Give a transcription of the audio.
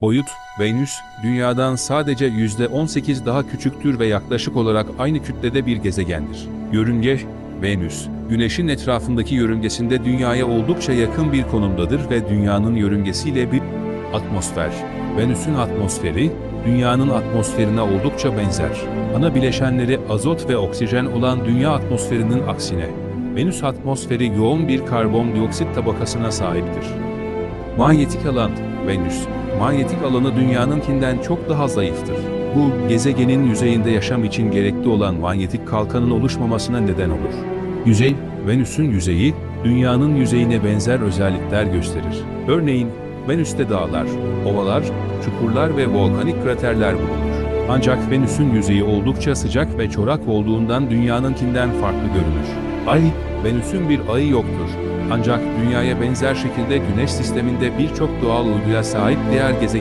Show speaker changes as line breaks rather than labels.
Boyut, Venüs, Dünya'dan sadece %18 daha küçüktür ve yaklaşık olarak aynı kütlede bir gezegendir. Yörünge, Venüs, Güneş'in etrafındaki yörüngesinde Dünya'ya oldukça yakın bir konumdadır ve Dünya'nın yörüngesiyle bir atmosfer. Venüs'ün atmosferi, Dünya'nın atmosferine oldukça benzer. Ana bileşenleri azot ve oksijen olan Dünya atmosferinin aksine, Venüs atmosferi yoğun bir karbondioksit tabakasına sahiptir. Manyetik alan, Venüs, manyetik alanı dünyanınkinden çok daha zayıftır. Bu, gezegenin yüzeyinde yaşam için gerekli olan manyetik kalkanın oluşmamasına neden olur. Yüzey, Venüs'ün yüzeyi, dünyanın yüzeyine benzer özellikler gösterir. Örneğin, Venüs'te dağlar, ovalar, çukurlar ve volkanik kraterler bulunur. Ancak Venüs'ün yüzeyi oldukça sıcak ve çorak olduğundan dünyanınkinden farklı görünür. Ay, Venüs'ün bir ayı yoktur. Ancak Dünya'ya benzer şekilde Güneş sisteminde birçok doğal uyduya sahip diğer gezegen